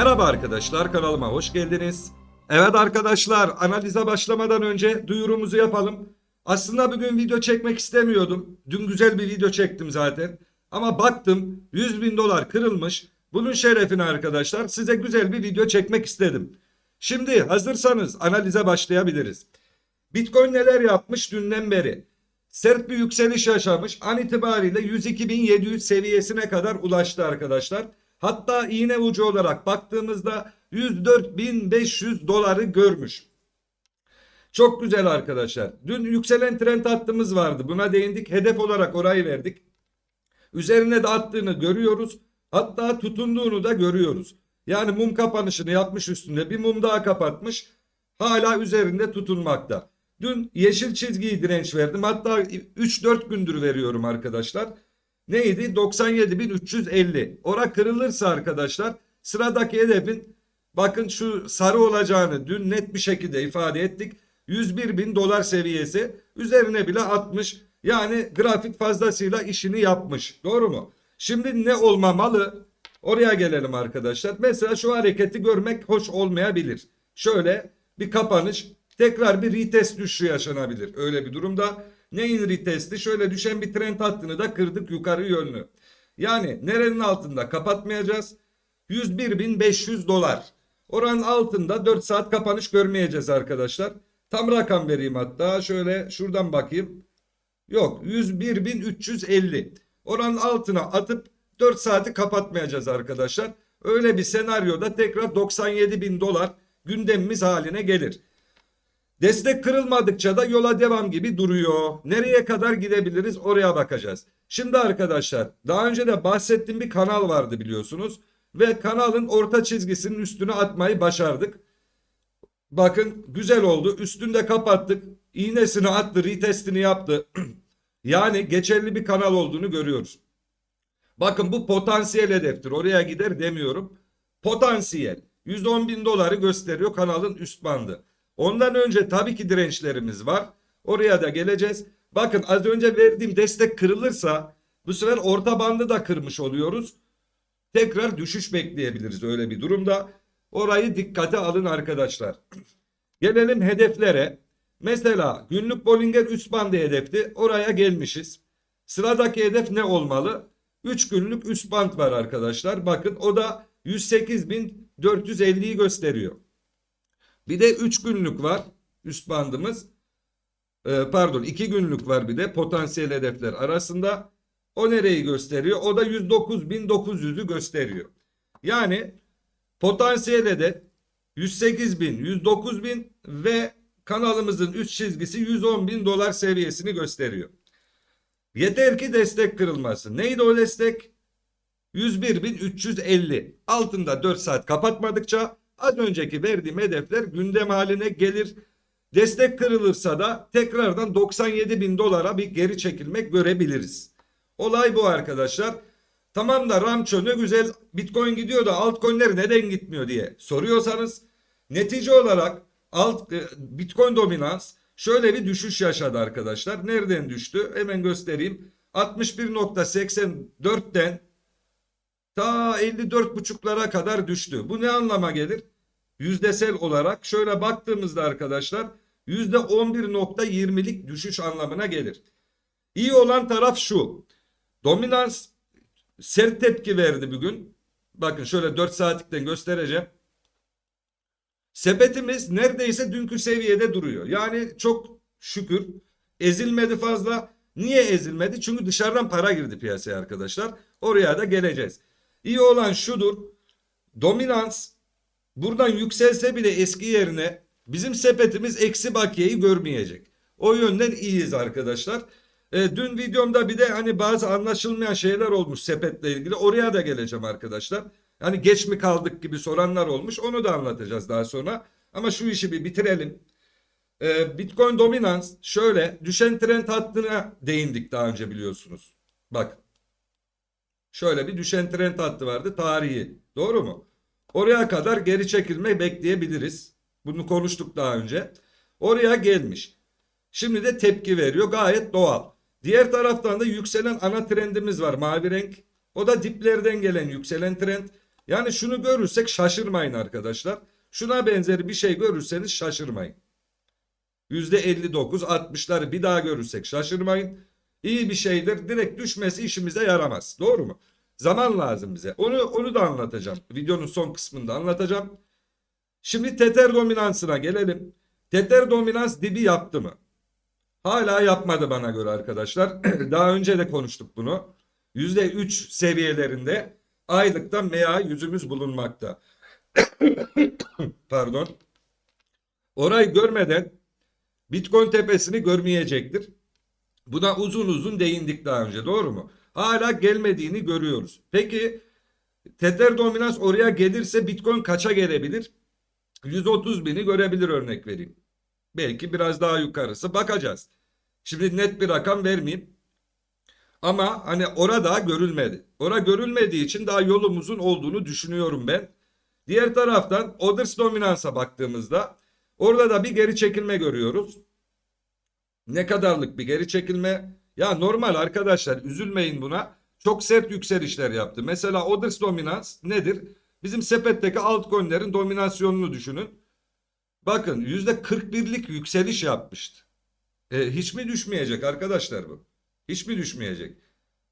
Merhaba arkadaşlar kanalıma hoş geldiniz. Evet arkadaşlar analize başlamadan önce duyurumuzu yapalım. Aslında bugün video çekmek istemiyordum. Dün güzel bir video çektim zaten. Ama baktım 100 bin dolar kırılmış. Bunun şerefine arkadaşlar size güzel bir video çekmek istedim. Şimdi hazırsanız analize başlayabiliriz. Bitcoin neler yapmış dünden beri? Sert bir yükseliş yaşamış. An itibariyle 102.700 seviyesine kadar ulaştı arkadaşlar. Hatta iğne ucu olarak baktığımızda 104.500 doları görmüş. Çok güzel arkadaşlar. Dün yükselen trend hattımız vardı. Buna değindik. Hedef olarak orayı verdik. Üzerine de attığını görüyoruz. Hatta tutunduğunu da görüyoruz. Yani mum kapanışını yapmış üstünde. Bir mum daha kapatmış. Hala üzerinde tutunmakta. Dün yeşil çizgiyi direnç verdim. Hatta 3-4 gündür veriyorum arkadaşlar. Neydi? 97.350. Ora kırılırsa arkadaşlar sıradaki hedefin bakın şu sarı olacağını dün net bir şekilde ifade ettik. 101 bin dolar seviyesi üzerine bile atmış. Yani grafik fazlasıyla işini yapmış. Doğru mu? Şimdi ne olmamalı? Oraya gelelim arkadaşlar. Mesela şu hareketi görmek hoş olmayabilir. Şöyle bir kapanış tekrar bir retest düşüşü yaşanabilir. Öyle bir durumda neyin retesti? Şöyle düşen bir trend hattını da kırdık yukarı yönlü. Yani nerenin altında kapatmayacağız? 101.500 dolar. Oranın altında 4 saat kapanış görmeyeceğiz arkadaşlar. Tam rakam vereyim hatta. Şöyle şuradan bakayım. Yok 101.350. Oranın altına atıp 4 saati kapatmayacağız arkadaşlar. Öyle bir senaryoda tekrar 97.000 dolar gündemimiz haline gelir. Destek kırılmadıkça da yola devam gibi duruyor. Nereye kadar gidebiliriz oraya bakacağız. Şimdi arkadaşlar daha önce de bahsettiğim bir kanal vardı biliyorsunuz. Ve kanalın orta çizgisinin üstüne atmayı başardık. Bakın güzel oldu. Üstünde kapattık. İğnesini attı, retestini yaptı. yani geçerli bir kanal olduğunu görüyoruz. Bakın bu potansiyel hedeftir. Oraya gider demiyorum. Potansiyel. 110 bin doları gösteriyor kanalın üst bandı. Ondan önce tabii ki dirençlerimiz var. Oraya da geleceğiz. Bakın az önce verdiğim destek kırılırsa bu sefer orta bandı da kırmış oluyoruz. Tekrar düşüş bekleyebiliriz öyle bir durumda. Orayı dikkate alın arkadaşlar. Gelelim hedeflere. Mesela günlük Bollinger üst bandı hedefti. Oraya gelmişiz. Sıradaki hedef ne olmalı? 3 günlük üst band var arkadaşlar. Bakın o da 108.450'yi gösteriyor. Bir de 3 günlük var üst bandımız. Ee, pardon 2 günlük var bir de potansiyel hedefler arasında. O nereyi gösteriyor? O da 109.900'ü gösteriyor. Yani potansiyel hedef 108.000, 109.000 ve kanalımızın üst çizgisi 110.000 dolar seviyesini gösteriyor. Yeter ki destek kırılması. Neydi o destek? 101.350. Altında 4 saat kapatmadıkça az önceki verdiğim hedefler gündem haline gelir. Destek kırılırsa da tekrardan 97 bin dolara bir geri çekilmek görebiliriz. Olay bu arkadaşlar. Tamam da Ramço ne güzel Bitcoin gidiyor da altcoin'ler neden gitmiyor diye soruyorsanız netice olarak alt e, Bitcoin dominans şöyle bir düşüş yaşadı arkadaşlar. Nereden düştü? Hemen göstereyim. 61.84'ten ta 54.5'lara kadar düştü. Bu ne anlama gelir? Yüzdesel olarak şöyle baktığımızda arkadaşlar %11.20'lik düşüş anlamına gelir. İyi olan taraf şu. Dominans sert tepki verdi bugün. Bakın şöyle 4 saatlikten göstereceğim. Sepetimiz neredeyse dünkü seviyede duruyor. Yani çok şükür ezilmedi fazla. Niye ezilmedi? Çünkü dışarıdan para girdi piyasaya arkadaşlar. Oraya da geleceğiz. İyi olan şudur. Dominans buradan yükselse bile eski yerine bizim sepetimiz eksi bakiyeyi görmeyecek. O yönden iyiyiz arkadaşlar. E, dün videomda bir de hani bazı anlaşılmayan şeyler olmuş sepetle ilgili. Oraya da geleceğim arkadaşlar. Hani geç mi kaldık gibi soranlar olmuş. Onu da anlatacağız daha sonra. Ama şu işi bir bitirelim. E, Bitcoin dominans şöyle düşen trend hattına değindik daha önce biliyorsunuz. Bak. Şöyle bir düşen trend hattı vardı tarihi. Doğru mu? Oraya kadar geri çekilme bekleyebiliriz. Bunu konuştuk daha önce. Oraya gelmiş. Şimdi de tepki veriyor. Gayet doğal. Diğer taraftan da yükselen ana trendimiz var. Mavi renk. O da diplerden gelen yükselen trend. Yani şunu görürsek şaşırmayın arkadaşlar. Şuna benzeri bir şey görürseniz şaşırmayın. %59 60'ları bir daha görürsek şaşırmayın. İyi bir şeydir. Direkt düşmesi işimize yaramaz. Doğru mu? Zaman lazım bize. Onu onu da anlatacağım. Videonun son kısmında anlatacağım. Şimdi tether dominansına gelelim. Tether dominans dibi yaptı mı? Hala yapmadı bana göre arkadaşlar. Daha önce de konuştuk bunu. %3 seviyelerinde aylıkta MA yüzümüz bulunmakta. Pardon. Orayı görmeden Bitcoin tepesini görmeyecektir. Buna uzun uzun değindik daha önce doğru mu? Hala gelmediğini görüyoruz. Peki Tether dominans oraya gelirse Bitcoin kaça gelebilir? 130 bini görebilir örnek vereyim. Belki biraz daha yukarısı bakacağız. Şimdi net bir rakam vermeyeyim. Ama hani orada görülmedi. Ora görülmediği için daha yolumuzun olduğunu düşünüyorum ben. Diğer taraftan Others dominansa baktığımızda orada da bir geri çekilme görüyoruz. Ne kadarlık bir geri çekilme? Ya normal arkadaşlar üzülmeyin buna. Çok sert yükselişler yaptı. Mesela Others dominans nedir? Bizim sepetteki altcoin'lerin dominasyonunu düşünün. Bakın %41'lik yükseliş yapmıştı. E, hiç mi düşmeyecek arkadaşlar bu? Hiç mi düşmeyecek?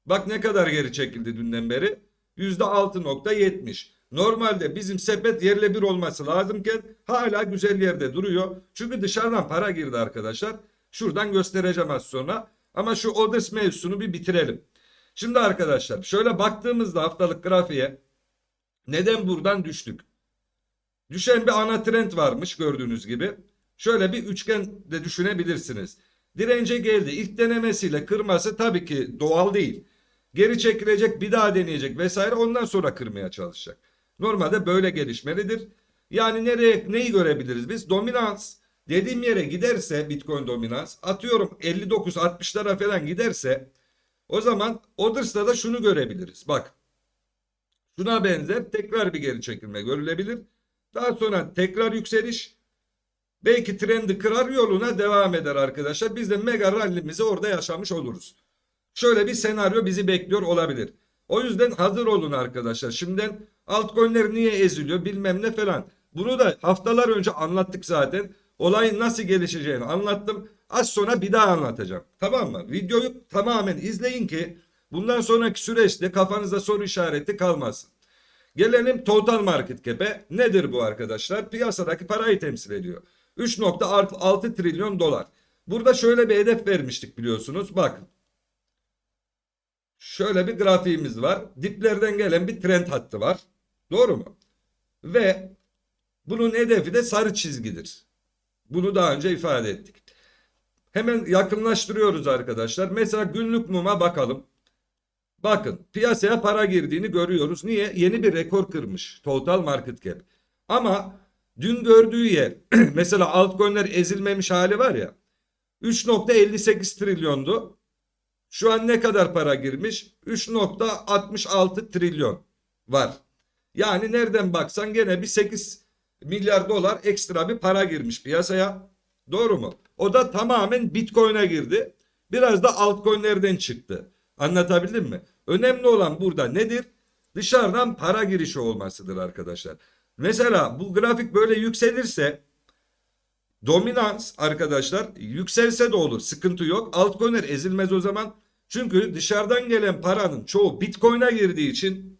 Bak ne kadar geri çekildi dünden beri? %6.70. Normalde bizim sepet yerle bir olması lazımken hala güzel yerde duruyor. Çünkü dışarıdan para girdi arkadaşlar. Şuradan göstereceğim az sonra. Ama şu Others mevzusunu bir bitirelim. Şimdi arkadaşlar şöyle baktığımızda haftalık grafiğe neden buradan düştük? Düşen bir ana trend varmış gördüğünüz gibi. Şöyle bir üçgen de düşünebilirsiniz. Dirence geldi. İlk denemesiyle kırması tabii ki doğal değil. Geri çekilecek bir daha deneyecek vesaire ondan sonra kırmaya çalışacak. Normalde böyle gelişmelidir. Yani nereye neyi görebiliriz biz? Dominans dediğim yere giderse Bitcoin dominans atıyorum 59-60'lara falan giderse o zaman Others'ta da şunu görebiliriz. Bak şuna benzer tekrar bir geri çekilme görülebilir. Daha sonra tekrar yükseliş belki trendi kırar yoluna devam eder arkadaşlar. Biz de mega rallimizi orada yaşamış oluruz. Şöyle bir senaryo bizi bekliyor olabilir. O yüzden hazır olun arkadaşlar. Şimdiden altcoin'ler niye eziliyor bilmem ne falan. Bunu da haftalar önce anlattık zaten. Olayın nasıl gelişeceğini anlattım. Az sonra bir daha anlatacağım. Tamam mı? Videoyu tamamen izleyin ki bundan sonraki süreçte kafanızda soru işareti kalmasın. Gelelim total market cap'e. Nedir bu arkadaşlar? Piyasadaki parayı temsil ediyor. 3.6 trilyon dolar. Burada şöyle bir hedef vermiştik biliyorsunuz. Bakın. Şöyle bir grafiğimiz var. Diplerden gelen bir trend hattı var. Doğru mu? Ve bunun hedefi de sarı çizgidir. Bunu daha önce ifade ettik. Hemen yakınlaştırıyoruz arkadaşlar. Mesela günlük muma bakalım. Bakın piyasaya para girdiğini görüyoruz. Niye? Yeni bir rekor kırmış. Total market cap. Ama dün gördüğü yer mesela altcoin'ler ezilmemiş hali var ya 3.58 trilyondu. Şu an ne kadar para girmiş? 3.66 trilyon var. Yani nereden baksan gene bir 8 milyar dolar ekstra bir para girmiş piyasaya. Doğru mu? O da tamamen Bitcoin'e girdi. Biraz da altcoin'lerden çıktı. Anlatabildim mi? Önemli olan burada nedir? Dışarıdan para girişi olmasıdır arkadaşlar. Mesela bu grafik böyle yükselirse dominans arkadaşlar yükselse de olur. Sıkıntı yok. Altcoin'ler ezilmez o zaman. Çünkü dışarıdan gelen paranın çoğu Bitcoin'e girdiği için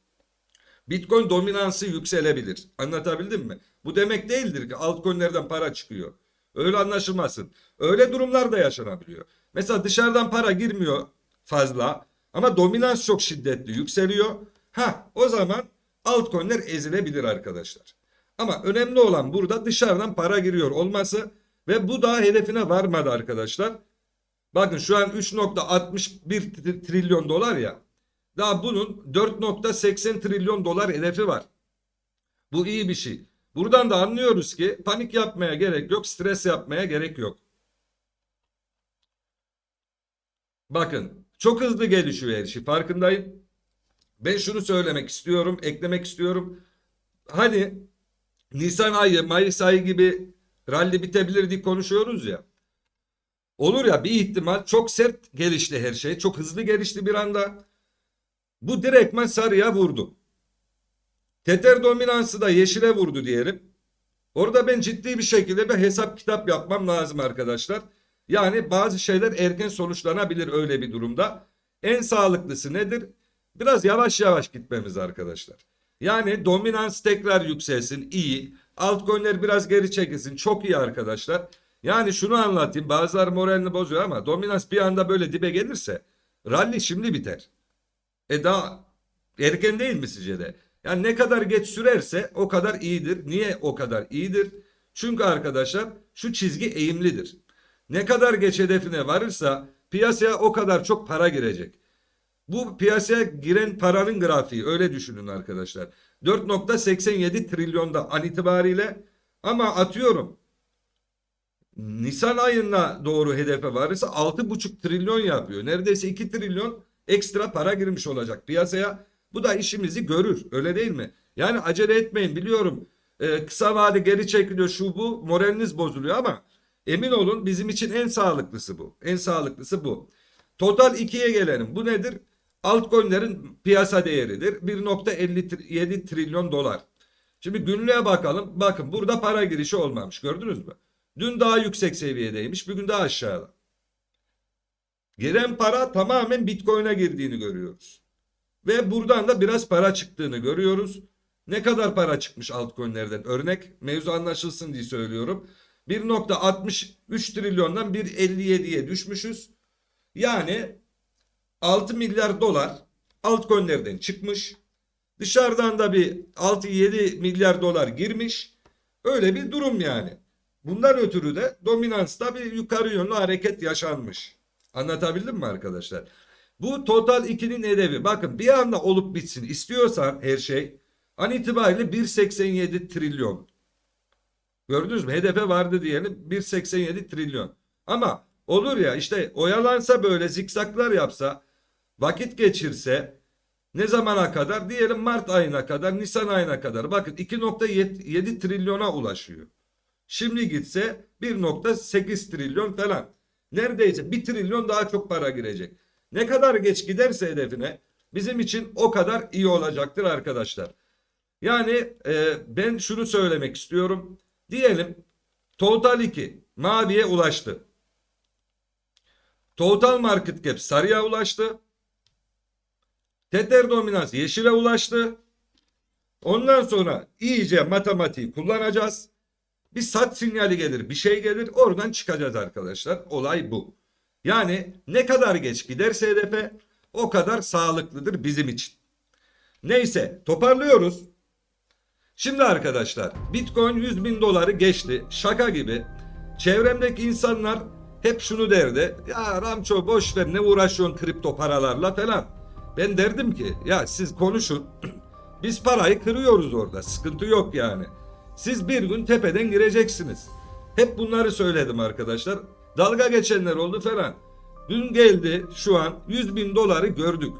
Bitcoin dominansı yükselebilir. Anlatabildim mi? Bu demek değildir ki altcoin'lerden para çıkıyor. Öyle anlaşılmasın. Öyle durumlar da yaşanabiliyor. Mesela dışarıdan para girmiyor fazla ama dominans çok şiddetli yükseliyor. Ha o zaman altcoin'ler ezilebilir arkadaşlar. Ama önemli olan burada dışarıdan para giriyor olması ve bu daha hedefine varmadı arkadaşlar. Bakın şu an 3.61 trilyon dolar ya. Daha bunun 4.80 trilyon dolar hedefi var. Bu iyi bir şey. Buradan da anlıyoruz ki panik yapmaya gerek yok, stres yapmaya gerek yok. Bakın çok hızlı gelişiyor her şey farkındayım. Ben şunu söylemek istiyorum, eklemek istiyorum. Hani Nisan ayı, Mayıs ayı gibi rally bitebilir diye konuşuyoruz ya. Olur ya bir ihtimal çok sert gelişti her şey. Çok hızlı gelişti bir anda. Bu direktmen sarıya vurdu. Tether dominansı da yeşile vurdu diyelim. Orada ben ciddi bir şekilde bir hesap kitap yapmam lazım arkadaşlar. Yani bazı şeyler erken sonuçlanabilir öyle bir durumda. En sağlıklısı nedir? Biraz yavaş yavaş gitmemiz arkadaşlar. Yani dominans tekrar yükselsin iyi. Altcoin'ler biraz geri çekilsin çok iyi arkadaşlar. Yani şunu anlatayım bazıları moralini bozuyor ama dominans bir anda böyle dibe gelirse rally şimdi biter. E daha erken değil mi sizce de? Yani ne kadar geç sürerse o kadar iyidir. Niye o kadar iyidir? Çünkü arkadaşlar şu çizgi eğimlidir. Ne kadar geç hedefine varırsa piyasaya o kadar çok para girecek. Bu piyasaya giren paranın grafiği öyle düşünün arkadaşlar. 4.87 trilyonda an itibariyle ama atıyorum Nisan ayına doğru hedefe varırsa 6,5 trilyon yapıyor. Neredeyse 2 trilyon ekstra para girmiş olacak piyasaya. Bu da işimizi görür. Öyle değil mi? Yani acele etmeyin biliyorum. Ee, kısa vade geri çekiliyor şu bu moraliniz bozuluyor ama emin olun bizim için en sağlıklısı bu. En sağlıklısı bu. Total 2'ye gelelim. Bu nedir? Altcoin'lerin piyasa değeridir. 1.57 trilyon dolar. Şimdi günlüğe bakalım. Bakın burada para girişi olmamış. Gördünüz mü? Dün daha yüksek seviyedeymiş. Bugün daha aşağıda. Giren para tamamen Bitcoin'e girdiğini görüyoruz. Ve buradan da biraz para çıktığını görüyoruz. Ne kadar para çıkmış altcoin'lerden? Örnek mevzu anlaşılsın diye söylüyorum. 1.63 trilyondan 1.57'ye düşmüşüz. Yani 6 milyar dolar altcoin'lerden çıkmış. Dışarıdan da bir 6-7 milyar dolar girmiş. Öyle bir durum yani. Bundan ötürü de dominansta bir yukarı yönlü hareket yaşanmış. Anlatabildim mi arkadaşlar? Bu total 2'nin hedefi. Bakın bir anda olup bitsin istiyorsan her şey an itibariyle 1.87 trilyon. Gördünüz mü? Hedefe vardı diyelim 1.87 trilyon. Ama olur ya işte oyalansa böyle zikzaklar yapsa vakit geçirse ne zamana kadar? Diyelim Mart ayına kadar, Nisan ayına kadar. Bakın 2.7 trilyona ulaşıyor. Şimdi gitse 1.8 trilyon falan. Neredeyse 1 trilyon daha çok para girecek. Ne kadar geç giderse hedefine bizim için o kadar iyi olacaktır arkadaşlar. Yani e, ben şunu söylemek istiyorum. Diyelim Total 2 maviye ulaştı. Total Market Cap sarıya ulaştı. Tether dominans yeşile ulaştı. Ondan sonra iyice matematiği kullanacağız. Bir sat sinyali gelir, bir şey gelir, oradan çıkacağız arkadaşlar. Olay bu. Yani ne kadar geç giderse hedefe o kadar sağlıklıdır bizim için. Neyse toparlıyoruz. Şimdi arkadaşlar Bitcoin 100 bin doları geçti. Şaka gibi. Çevremdeki insanlar hep şunu derdi. Ya Ramço boş ver ne uğraşıyorsun kripto paralarla falan. Ben derdim ki ya siz konuşun. Biz parayı kırıyoruz orada. Sıkıntı yok yani. Siz bir gün tepeden gireceksiniz. Hep bunları söyledim arkadaşlar. Dalga geçenler oldu falan. Dün geldi şu an 100 bin doları gördük.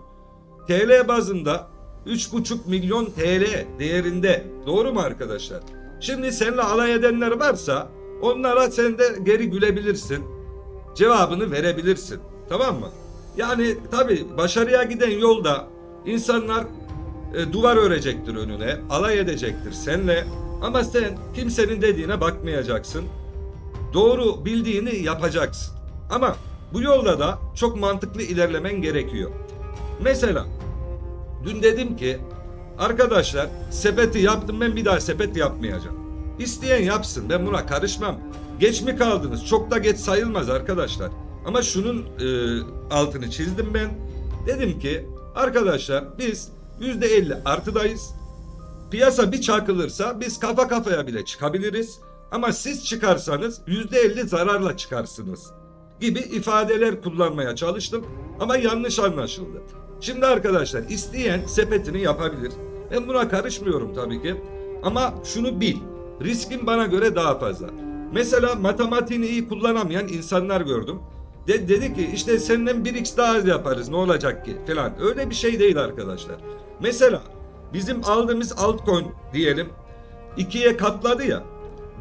TL bazında 3,5 milyon TL değerinde. Doğru mu arkadaşlar? Şimdi seninle alay edenler varsa onlara sen de geri gülebilirsin. Cevabını verebilirsin. Tamam mı? Yani tabi başarıya giden yolda insanlar e, duvar örecektir önüne, alay edecektir senle. Ama sen kimsenin dediğine bakmayacaksın. Doğru bildiğini yapacaksın. Ama bu yolda da çok mantıklı ilerlemen gerekiyor. Mesela dün dedim ki arkadaşlar sepeti yaptım ben bir daha sepet yapmayacağım. İsteyen yapsın ben buna karışmam. Geç mi kaldınız? Çok da geç sayılmaz arkadaşlar. Ama şunun e, altını çizdim ben. Dedim ki arkadaşlar biz %50 artıdayız. Piyasa bir çakılırsa biz kafa kafaya bile çıkabiliriz. Ama siz çıkarsanız %50 zararla çıkarsınız gibi ifadeler kullanmaya çalıştım ama yanlış anlaşıldı. Şimdi arkadaşlar isteyen sepetini yapabilir. Ben buna karışmıyorum tabii ki. Ama şunu bil. Riskin bana göre daha fazla. Mesela matematiğini iyi kullanamayan insanlar gördüm. De, dedi ki işte senden 1x daha yaparız ne olacak ki falan. Öyle bir şey değil arkadaşlar. Mesela bizim aldığımız altcoin diyelim 2'ye katladı ya.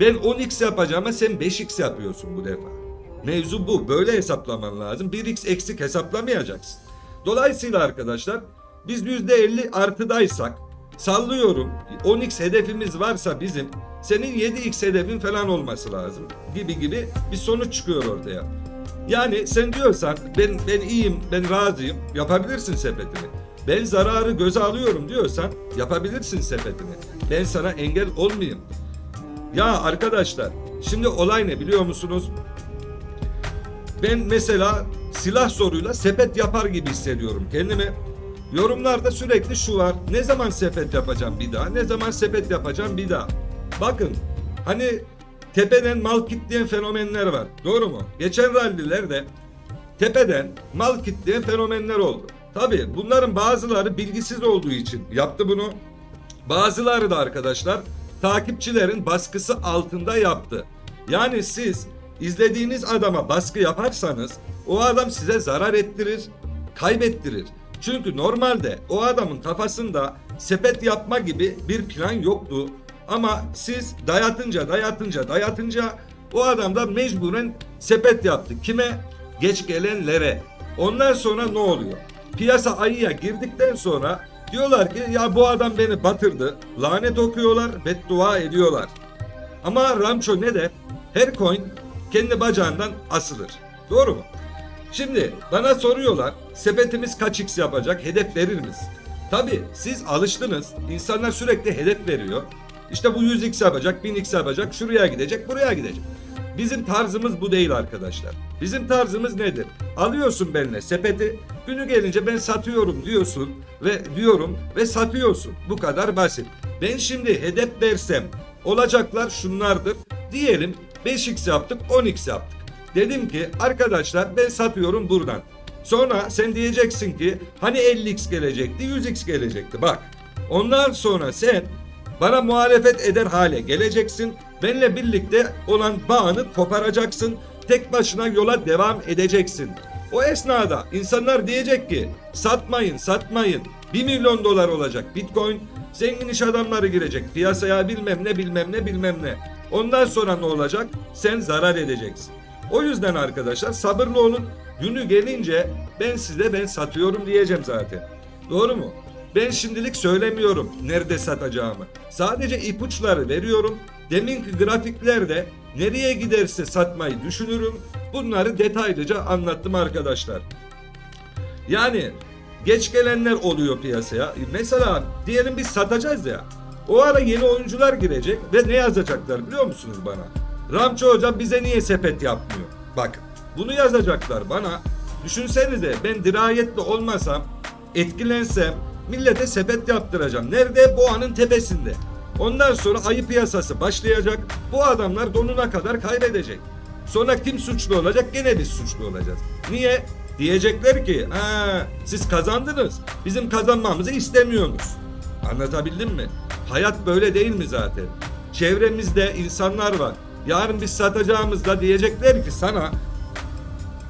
Ben 10x yapacağıma sen 5x yapıyorsun bu defa. Mevzu bu. Böyle hesaplaman lazım. 1x eksik hesaplamayacaksın. Dolayısıyla arkadaşlar biz %50 artıdaysak sallıyorum 10x hedefimiz varsa bizim senin 7x hedefin falan olması lazım gibi gibi bir sonuç çıkıyor ortaya. Yani sen diyorsan ben ben iyiyim, ben razıyım, yapabilirsin sepetini. Ben zararı göze alıyorum diyorsan yapabilirsin sepetini. Ben sana engel olmayayım. Ya arkadaşlar, şimdi olay ne biliyor musunuz? Ben mesela silah soruyla sepet yapar gibi hissediyorum kendimi. Yorumlarda sürekli şu var. Ne zaman sepet yapacağım bir daha? Ne zaman sepet yapacağım bir daha? Bakın hani tepeden mal kitleyen fenomenler var. Doğru mu? Geçen rallilerde tepeden mal kitleyen fenomenler oldu. Tabi bunların bazıları bilgisiz olduğu için yaptı bunu. Bazıları da arkadaşlar takipçilerin baskısı altında yaptı. Yani siz izlediğiniz adama baskı yaparsanız o adam size zarar ettirir, kaybettirir. Çünkü normalde o adamın kafasında sepet yapma gibi bir plan yoktu. Ama siz dayatınca dayatınca dayatınca o adam da mecburen sepet yaptı. Kime? Geç gelenlere. Ondan sonra ne oluyor? Piyasa ayıya girdikten sonra diyorlar ki ya bu adam beni batırdı. Lanet okuyorlar, beddua ediyorlar. Ama Ramço ne der? Her coin kendi bacağından asılır. Doğru mu? Şimdi bana soruyorlar sepetimiz kaç x yapacak hedef verir misin? Tabi siz alıştınız insanlar sürekli hedef veriyor. İşte bu 100x yapacak 1000x yapacak şuraya gidecek buraya gidecek. Bizim tarzımız bu değil arkadaşlar. Bizim tarzımız nedir? Alıyorsun benimle sepeti günü gelince ben satıyorum diyorsun ve diyorum ve satıyorsun. Bu kadar basit. Ben şimdi hedef versem olacaklar şunlardır. Diyelim 5x yaptık 10x yaptık. Dedim ki arkadaşlar ben satıyorum buradan. Sonra sen diyeceksin ki hani 50x gelecekti 100x gelecekti bak. Ondan sonra sen bana muhalefet eder hale geleceksin. Benle birlikte olan bağını koparacaksın. Tek başına yola devam edeceksin. O esnada insanlar diyecek ki satmayın satmayın. 1 milyon dolar olacak bitcoin. Zengin iş adamları girecek piyasaya bilmem ne bilmem ne bilmem ne. Ondan sonra ne olacak? Sen zarar edeceksin. O yüzden arkadaşlar sabırlı olun. Günü gelince ben size ben satıyorum diyeceğim zaten. Doğru mu? Ben şimdilik söylemiyorum nerede satacağımı. Sadece ipuçları veriyorum. Deminki grafiklerde nereye giderse satmayı düşünürüm. Bunları detaylıca anlattım arkadaşlar. Yani geç gelenler oluyor piyasaya. Mesela diyelim biz satacağız ya. O ara yeni oyuncular girecek ve ne yazacaklar biliyor musunuz bana? Ramço hocam bize niye sepet yapmıyor? Bak bunu yazacaklar bana. Düşünsenize ben dirayetli olmasam, etkilensem millete sepet yaptıracağım. Nerede? Boğanın tepesinde. Ondan sonra ayı piyasası başlayacak. Bu adamlar donuna kadar kaybedecek. Sonra kim suçlu olacak? Gene biz suçlu olacağız. Niye? Diyecekler ki siz kazandınız. Bizim kazanmamızı istemiyorsunuz. Anlatabildim mi? Hayat böyle değil mi zaten? Çevremizde insanlar var. Yarın biz satacağımızda diyecekler ki sana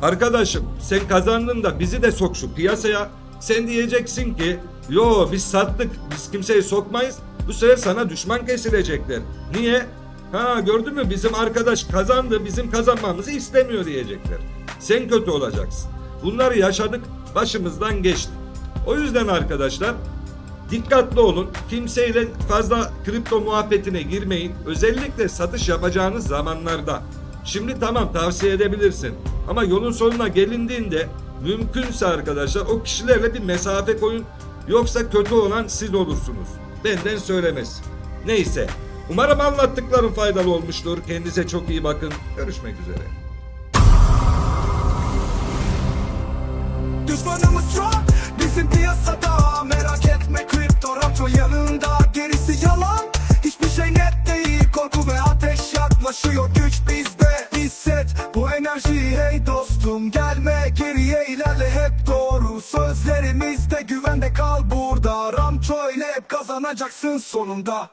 Arkadaşım sen kazandın da bizi de sok şu piyasaya. Sen diyeceksin ki yo biz sattık biz kimseyi sokmayız. Bu sefer sana düşman kesilecekler. Niye? Ha gördün mü bizim arkadaş kazandı bizim kazanmamızı istemiyor diyecekler. Sen kötü olacaksın. Bunları yaşadık başımızdan geçti. O yüzden arkadaşlar dikkatli olun. Kimseyle fazla kripto muhabbetine girmeyin. Özellikle satış yapacağınız zamanlarda. Şimdi tamam tavsiye edebilirsin. Ama yolun sonuna gelindiğinde mümkünse arkadaşlar o kişilerle bir mesafe koyun. Yoksa kötü olan siz olursunuz. Benden söylemez. Neyse. Umarım anlattıklarım faydalı olmuştur. Kendinize çok iyi bakın. Görüşmek üzere. Düşmanımız çok bizim piyasada Merak etme kripto rapço yanında Gerisi yalan hiçbir şey net değil Korku ve ateş yaklaşıyor güç bizde Sözlerimizde güvende kal burada. Ramço ile hep kazanacaksın sonunda